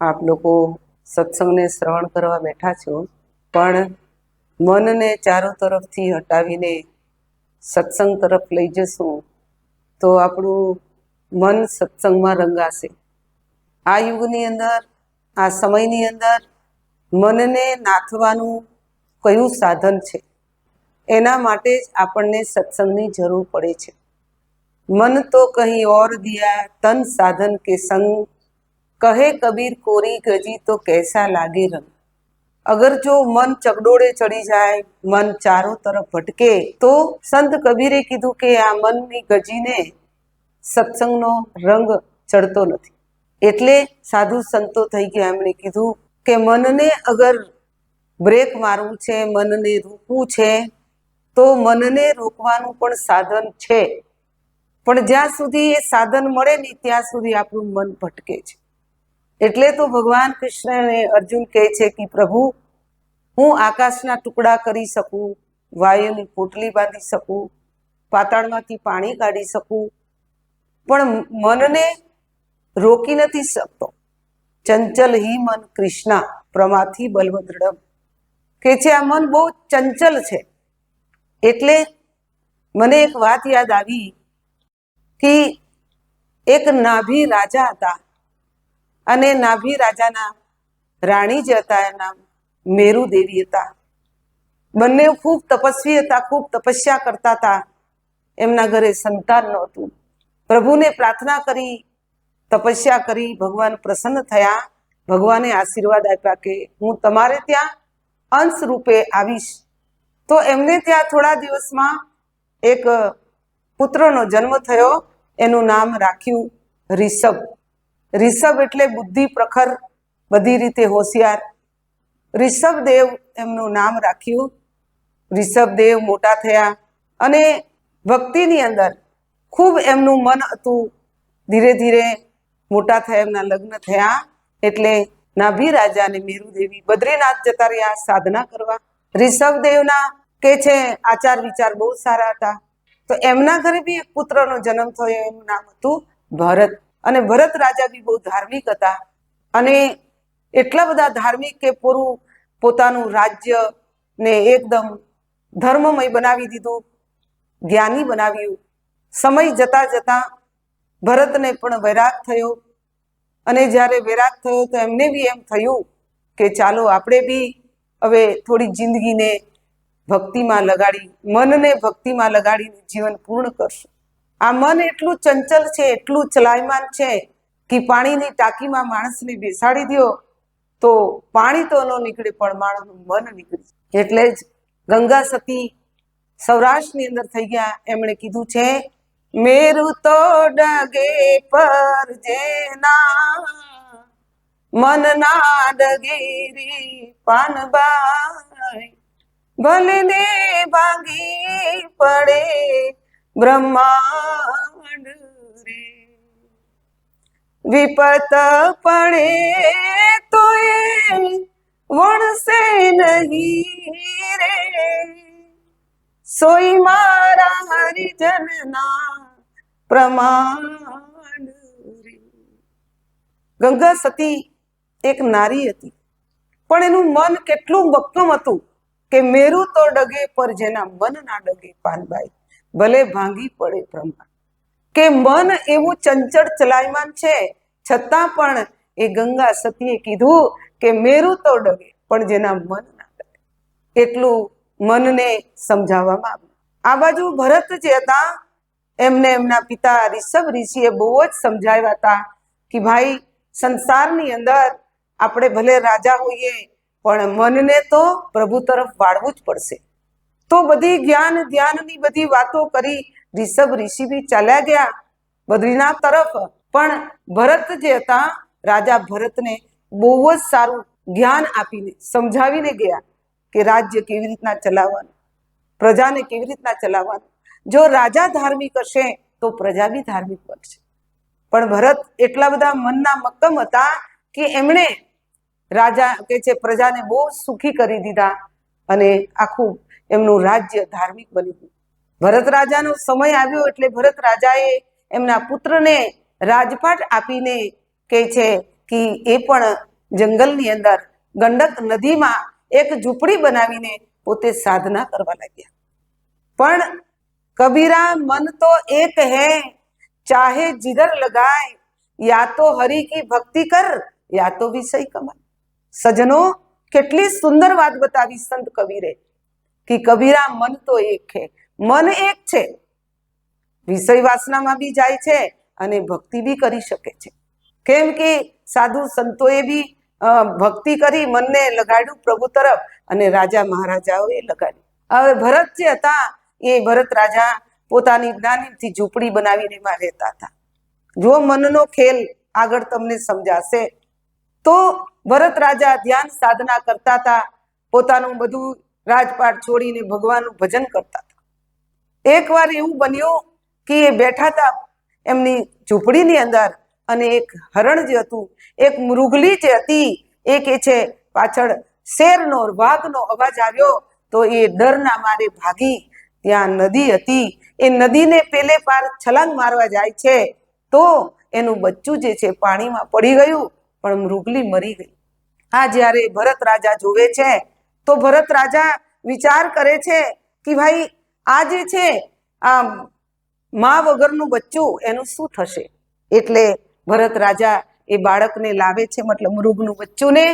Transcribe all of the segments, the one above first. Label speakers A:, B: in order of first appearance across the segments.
A: આપ લોકો સત્સંગને શ્રવણ કરવા બેઠા છો, પણ મનને ચારો તરફથી હટાવીને સત્સંગ તરફ લઈ જશું, તો આપણું મન સત્સંગમાં રંગાશે. આ યુગની અંદર, આ સમયની અંદર મનને નાથવાનું કયું સાધન છે? એના માટે જ આપણને સત્સંગની જરૂર પડે છે. મન તો કહી ઓર દિયા તન સાધન કે સંગ કહે કબીર કોરી ગજી તો કૈસા લાગે રંગ. અગર જો મન ચગડોળે ચડી જાય, મન ચારો તરફ ભટકે, તો સંત કબીરે કીધું કે આ મનની ગજીને સત્સંગનો રંગ ચડતો નથી. એટલે સાધુ સંતો થઈ ગયા. એમણે કીધું કે મનને અગર બ્રેક મારવું છે, મનને રોકવું છે, તો મનને રોકવાનું પણ સાધન છે. પણ જ્યાં સુધી એ સાધન મળે નહીં ત્યાં સુધી આપણું મન ભટકે છે. એટલે તો ભગવાન કૃષ્ણને અર્જુન કહે છે કે, પ્રભુ, હું આકાશના ટુકડા કરી શકું, વાયુની પોટલી બાંધી શકું, પાતાળમાંથી પાણી કાઢી શકું, પણ મનને રોકી નથી શકતો. ચંચલ હિ મન કૃષ્ણા, પ્રમાથી બલવદ્રડમ કે છે, આ મન બહુ ચંચલ છે. એટલે મને એક વાત યાદ આવી કે, એક નાભી રાજા હતા અને નાભી રાજાના રાણી જે હતા, એના મેરુ દેવી હતા. બંને ખૂબ તપસ્વી હતા, ખૂબ તપસ્યા કરતા હતા. એમના ઘરે સંતાન નહોતું. પ્રભુને પ્રાર્થના કરી, તપસ્યા કરી, ભગવાન પ્રસન્ન થયા. ભગવાને આશીર્વાદ આપ્યા કે હું તમારે ત્યાં અંશ રૂપે આવીશ. તો એમને ત્યાં થોડા દિવસમાં એક પુત્રનો જન્મ થયો. એનું નામ રાખ્યું રિષભ. રિષભ એટલે બુદ્ધિ પ્રખર, બધી રીતે હોશિયાર. ઋષભદેવ એમનું નામ રાખ્યું. ઋષભદેવ મોટા થયા અને ભક્તિની અંદર ખૂબ એમનું મન હતું. ધીરે ધીરે મોટા થયા, એમના લગ્ન થયા એટલે નાભી રાજા અને મેરુદેવી બદ્રીનાથ જતા રહ્યા સાધના કરવા. ઋષભદેવના કે છે, આચાર વિચાર બહુ સારા હતા. તો એમના ઘરે બી એક પુત્રનો જન્મ થયો એનું નામ હતું ભરત. અને ભરત રાજા બી બહુ ધાર્મિક હતા. અને એટલા બધા ધાર્મિક કે પૂરું પોતાનું રાજ્ય ને એકદમ ધર્મમય બનાવી દીધું, જ્ઞાની બનાવ્યું. સમય જતા જતા ભરતને પણ વૈરાગ થયો. અને જ્યારે વૈરાગ થયો તો એમને બી એમ થયું કે ચાલો આપણે બી હવે થોડી જિંદગીને ભક્તિમાં લગાડી, મનને ભક્તિમાં લગાડીને જીવન પૂર્ણ કરશું. આ મન એટલું ચંચલ છે, એટલું ચલાયમાન છે કે પાણીની ટાંકીમાં માણસને બેસાડી દો તો પાણી તો ન નીકળે, પણ માણસનું મન નીકળે. એટલે જ ગંગા સતી સૌરાષ્ટ્રની અંદર થઈ ગયા. એમણે કીધું છે, મેરુ તો ડગે પર જેના, મન ના ડગેરી પાનબાઈ ભલે ને ભાંગી પડે બ્રહ્માંડ રે. વિપત પડે તો એ વણસે નહીં રે. સોઈ મારા હરિજનના પ્રમાણ ગંગા સતી એક નારી હતી. પણ એનું મન કેટલું મક્કમ હતું કે મેરુ તો ડગે પર જેના મન ના ડગે પાનબાઈ. ભલે ભાંગી પડે બ્રહ્માંડ. કે મન એવું ચંચળ ચલાયમાન છે, છતાં પણ એ ગંગા સતીએ કીધું કે મેરુ તો ડગે, પણ જેના મન ના ડગે. એટલું મનને સમજાવવામાં આવ્યું. આ બાજુ ભરત જે હતા, એમને એમના પિતા રિષભ ઋષિએ બહુ જ સમજાવ્યા હતા કે ભાઈ, સંસારની અંદર આપણે ભલે રાજા હોઈએ, પણ મનને તો પ્રભુ તરફ વાળવું જ પડશે. તો બધી જ્ઞાન, ધ્યાનની બધી વાતો કરી રિષભ ઋષિ બી ચાલ્યા ગયા બદ્રીનાથ તરફ. પણ ભરત જે હતા, રાજા ભરતને બહુ જ સારું જ્ઞાન આપીને, સમજાવીને ગયા કે રાજ્ય કેવી રીતના ચલાવવાનું, પ્રજાને કેવી રીતના ચલાવવાનું. જો રાજા ધાર્મિક હશે, તો પ્રજા બી ધાર્મિક બનશે. પણ ભરત એટલા બધા મનના મક્કમ હતા કે એમણે રાજા કે છે પ્રજાને બહુ સુખી કરી દીધા અને આખું એમનું રાજ્ય ધાર્મિક બની ગયું ભરત રાજાનો સમય આવ્યો એટલે ભરત રાજાએ એમના પુત્રને રાજપાટ આપીને કહે છે કે એ પણ જંગલની અંદર ગંડક નદીમાં એક ઝૂંપડી બનાવીને પોતે સાધના કરવા લાગ્યા. પણ કબીરા, મન તો એક હે, ચાહે જીગર લગાય, યા તો હરી કી ભક્તિ કર, યા તો વિષય કમાય. સજનો, કેટલી સુંદર વાત બતાવી સંત કબીરે. કે કબીરા મન તો એક છે. મન એક છે. વિષય વાસનામાં બી જાય છે અને ભક્તિ બી કરી શકે છે. કેમ કે સાધુ સંતોએ બી ભક્તિ કરી મનને લગાડ્યું પ્રભુ તરફ અને રાજા મહારાજાઓએ લગાડ્યું હવે ભરત જે હતા એ ભરત રાજા પોતાની જ્ઞાનીથી ઝૂંપડી બનાવીને એમાં રહેતા હતા. જો મનનો ખેલ આગળ તમને સમજાશે, તો ભરત રાજા ધ્યાન સાધના કરતા હતા. પોતાનું બધું રાજપાટ છોડીને ભગવાનનું ભજન કરતા હતા. એકવાર એવું બન્યું કે એ બેઠા હતા એમની ઝૂંપડીની અંદર અને એક હરણ જે હતું, એક મૃગલી જે હતી, એ કે છે, પાછળ શેરનો વાઘનો અવાજ આવ્યો, તો એ ડરના મારે ભાગી. ત્યાં નદી હતી. એ નદીને પેલે પાર છલાંગ મારવા જાય છે. તો એનું બચ્ચું જે છે પાણીમાં પડી ગયું, પણ મૃગલી મરી ગઈ. આ જ્યારે ભરત રાજા જોવે છે તો ભરત રાજા વિચાર કરે છે કે ભાઈ, આ જે છે આ મા વગરનું બચ્ચું, એનું શું થશે? એટલે ભરત રાજા એ બાળકને લાવે છે, મતલબ મૃગનું બચ્ચું ને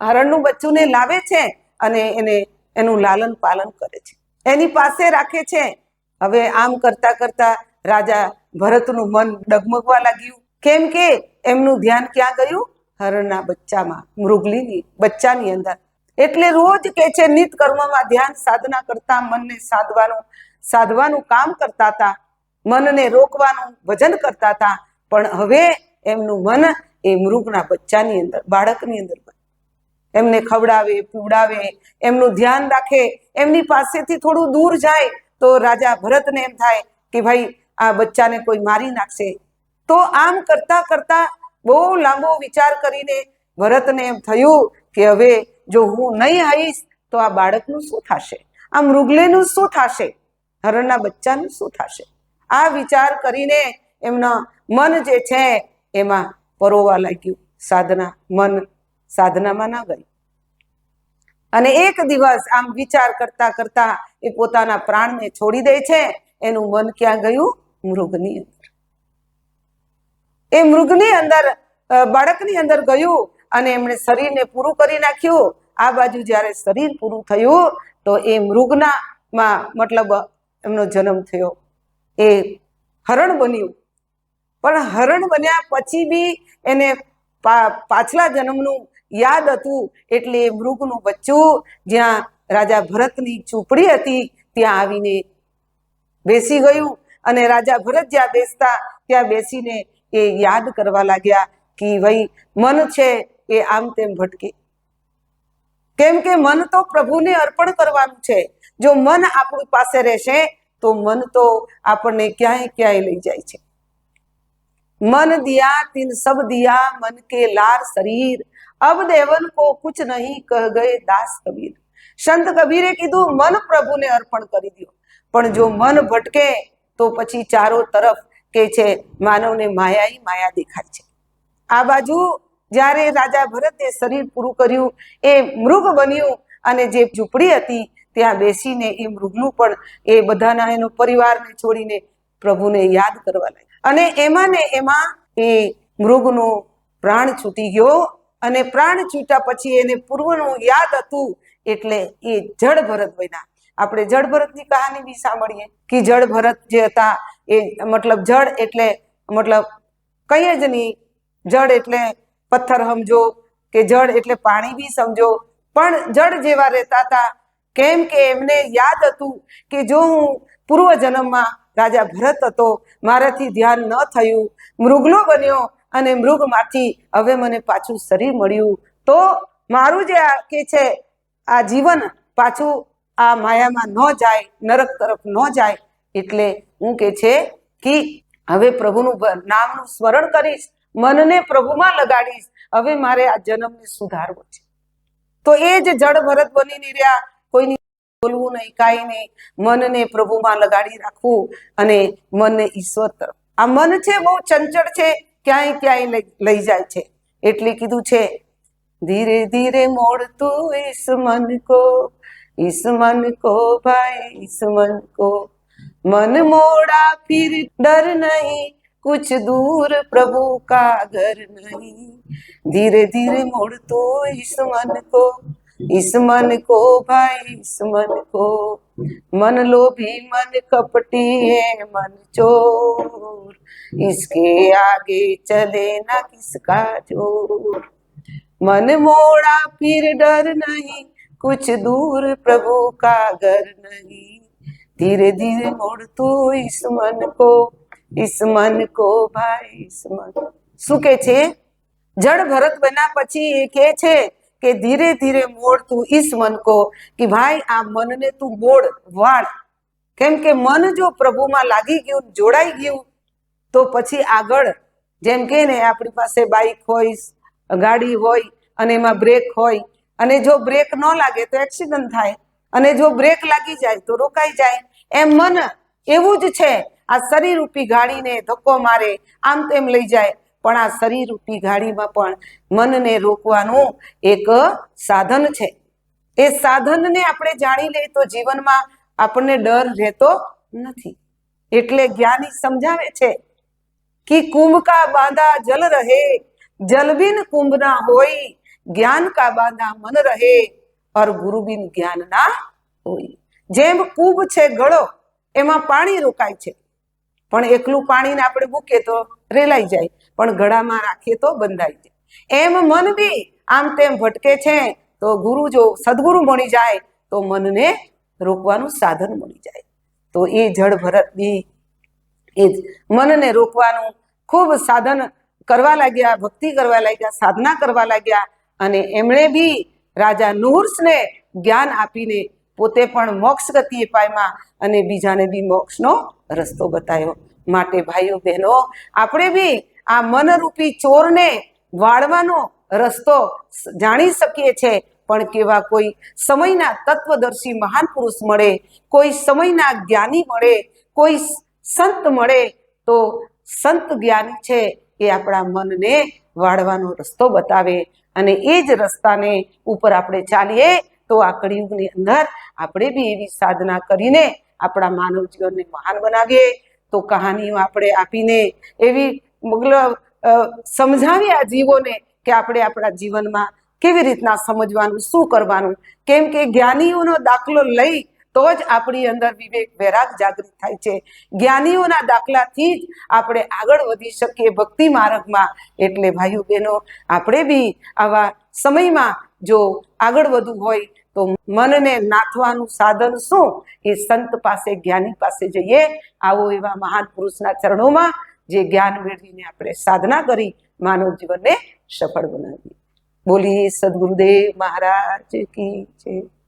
A: હરણનું બચ્ચું ને લાવે છે અને એને, એનું લાલન પાલન કરે છે. એની પાસે રાખે છે. હવે આમ કરતા કરતા રાજા ભરતનું મન ડગમગવા લાગ્યું. કેમ કે એમનું ધ્યાન ક્યાં ગયું? હરણના બચ્ચામાં, મૃગલીની, બચ્ચાની અંદર. એટલે રોજ કે છે, નિત કર્મમાં ધ્યાન સાધના કરતા, મનને સાધવાનું સાધવાનું કામ કરતા હતા, મનને રોકવાનું ભજન કરતા હતા, પણ હવે એમનું મન એ મૃગના બચ્ચાની અંદર, બાળકની અંદર એમને ખવડાવે, પીવડાવે, એમનું ધ્યાન રાખે, એમની પાસેથી થોડું દૂર જાય, તો રાજા ભરતને એમ થાય કે ભાઈ, આ બચ્ચાને કોઈ મારી નાખશે. તો આમ કરતા કરતા બહુ લાંબો વિચાર કરીને ભરતને એમ થયું કે હવે જો હું નહીં આવીશ, તો આ બાળકનું શું થશે? આ મૃગલેનું શું થશે? હરણના બચ્ચાનું શું થશે? આ વિચાર કરીને એમના મન જે છે, એમાં પરોવા લાગ્યું. સાધના, મન સાધનામાં ના ગયું. અને એક દિવસ આમ વિચાર કરતા કરતા એ પોતાના પ્રાણને છોડી દે છે, એનું મન ક્યાં ગયું? મૃગની અંદર. એ મૃગની અંદર બાળકની અંદર ગયું અને એમણે શરીરને પૂરું કરી નાખ્યું. આ બાજુ જ્યારે શરીર પૂરું થયું, તો એ મૃગના માં મતલબ એમનો જન્મ થયો. એ હરણ બન્યું. પણ હરણ બન્યા પછી બી એને પાછલા જન્મનું યાદ હતું એટલે એ મૃગનું બચ્ચું જ્યાં રાજા ભરતની ચૂંપડી હતી, ત્યાં આવીને બેસી ગયું. અને રાજા ભરત જ્યાં બેસતા, ત્યાં બેસીને એ યાદ કરવા લાગ્યા કે ભાઈ, મન છે એ આમ તેમ ભટકી. કેમ કે મન તો પ્રભુને અર્પણ કરવાનું છે. જો મન આપણી પાસે રહેશે, તો મન તો આપણને ક્યાંય ક્યાંય લઈ જાય છે. મન દિયા તિન સબ દિયા, મન કે લાર શરીર. અબ દેવન કો કુછ નહીં કહ ગયે દાસ કબીર. સંત કબીરે કીધું, મન પ્રભુને અર્પણ કરી દો પણ જો મન ભટકે, તો પછી ચારો તરફ કે છે, માનવને માયા માયા દેખાય છે. આ બાજુ જ્યારે રાજા ભરતે શરીર પૂરું કર્યું, એ મૃગ બન્યું અને જે ઝૂંપડી હતી, ત્યાં બેસીને એ મૃગનું પણ એ બધાના એનો પરિવારને છોડીને પ્રભુને યાદ કરવા લાગ્યા. અને એમાં ને એમાં એ મૃગનો પ્રાણ છૂટી ગયો અને પ્રાણ છૂટ્યા પછી એને પૂર્વનું યાદ હતું એટલે એ જળ ભરત બન્યા. આપણે જળ ભરતની કહાની બી સાંભળીએ કે જળ ભરત જે હતા, એ મતલબ જળ એટલે મતલબ કઈ જ નહીં, જળ એટલે પથ્થર સમજો કે જળ એટલે પાણી બી સમજો. પણ જળ જેવા રહેતા હતા. કેમ કે એમને યાદ હતું કે જો હું પૂર્વ જન્મમાં રાજા ભરત હતો, મારાથી ધ્યાન ન થયું, મૃગલો બન્યો અને મૃગમાંથી હવે મને પાછું શરીર મળ્યું. તો મારું જે આ કે છે, આ જીવન પાછું આ માયામાં ન જાય, નરક તરફ ન જાય, એટલે હું કે છે કે હવે પ્રભુનું નામનું સ્મરણ કરીશ મનને પ્રભુમાં લગાડીશ. હવે મારે આ જન્મને સુધારવો છે. તો એ જ જળ ભરત બનીને રહ્યા. કોઈની બોલવું નહીં, કાંઈ નહીં. મનને પ્રભુમાં લગાડી રાખવું અને મનને ઈશ્વર તરફ. આ મન છે બહુ ચંચળ છે, ક્યાંય ક્યાંય લઈ જાય છે. એટલે કીધું છે, ધીરે ધીરે મોડતું ઈસ મન કો ઈસ મન કો ભાઈ ઈસ મન કો. મન મોડા ફિર ડર નહીં कुछ दूर प्रभु का घर नहीं। धीरे धीरे मोड़ तो इस मन को, इस मन को भाई, इस मन को। मन लोभी मन कपटी है, मन चोर। इसके आगे चले ना किसका ज़ोर। मन मोड़ा फिर डर नहीं, कुछ दूर प्रभु का घर नहीं। धीरे धीरे मोड़ तो इस मन को ઈસમન કો ભાઈ ઈસમન શું કે છે? જડ ભરત બન્યા પછી એ કે છે કે ધીરે ધીરે મોડ તું ઈસમન કો કે ભાઈ, આ મનને તું મોડ, વાળ. કેમ કે મન જો પ્રભુમાં લાગી ગયું, જોડાઈ ગયું, તો પછી આગળ જેમ કે ને આપણી પાસે બાઇક હોય, ગાડી હોય, અને એમાં બ્રેક હોય, અને જો બ્રેક ન લાગે તો એક્સિડન્ટ થાય, અને જો બ્રેક લાગી જાય તો રોકાઈ જાય. એમ મન એવું જ છે આ શરીરરૂપી ગાડીને ધક્કો મારે, આમ તેમ લઈ જાય. પણ આ શરીરરૂપી ગાડીમાં પણ મનને રોકવાનું એક સાધન છે. એ સાધનને આપણે જાણી લઈએ તો જીવનમાં આપણને ડર રહેતો નથી. એટલે જ્ઞાની સમજાવે છે કે કુંભકા બાંધા જલ રહે જલબિન કુંભના હોય, જ્ઞાન કા બાંધા મન રહે ઓર ગુરુબિન જ્ઞાન ના હોય. જેમ કુંભ છે ગળો, એમાં પાણી રોકાય છે. પણ એકલું પાણીને આપણે મૂકીએ તો રેલાઈ જાય, પણ ગળામાં રાખીએ તો બંધાઈ જાય. એમ મન બી આમ તેમ ભટકે છે, તો ગુરુ જો સદગુરુ મળી જાય, તો મનને રોકવાનું સાધન મળી જાય. તો એ જળ ભરતની એ જ મનને રોકવાનું ખૂબ સાધન કરવા લાગ્યા, ભક્તિ કરવા લાગ્યા, સાધના કરવા લાગ્યા, અને એમણે બી રાજા નુહુર્ષને જ્ઞાન આપીને પોતે પણ મોક્ષ ગતિએ પામ્યા અને બીજાને બી મોક્ષનો રસ્તો બતાવ્યો માટે ભાઈઓ, બહેનો, આપણે બી આ મનરૂપી ચોરને વાળવાનો રસ્તો જાણી શકીએ છે, પણ કેવા કોઈ સમયના તત્વદર્શી મહાન પુરુષ મળે, કોઈ સમયના જ્ઞાની મળે, કોઈ સંત મળે, તો સંત જ્ઞાની છે એ આપણા મનને વાળવાનો રસ્તો બતાવે. અને એ જ રસ્તાને ઉપર આપણે ચાલીએ, તો આ કળિયુગની અંદર આપણે બી એવી સાધના કરીને આપણા માનવ જીવનને મહાન બનાવીએ. તો કહાનીઓ આપણે આપીને એવી મગલ સમજાવીએ આ જીવોને કે આપણે આપણા જીવનમાં કેવી રીતના સમજવાનું, શું કરવાનું. કેમ કે જ્ઞાનીઓનો દાખલો લઈ તો જ આપણી અંદર વિવેક, વૈરાગ જાગૃત થાય છે. જ્ઞાનીઓના દાખલાથી જ આપણે આગળ વધી શકીએ ભક્તિ માર્ગમાં. એટલે ભાઈઓ બહેનો, આપણે બી આવા સમયમાં જો આગળ વધવું હોય તો મનને નાથવાનું સાધન શું? એ સંત પાસે, જ્ઞાની પાસે જઈએ. આવો એવા મહાન પુરુષના ચરણોમાં જે જ્ઞાન મેળવીને આપણે સાધના કરી માનવ જીવનને સફળ બનાવીએ. બોલીએ, સદગુરુદેવ મહારાજ કી જય.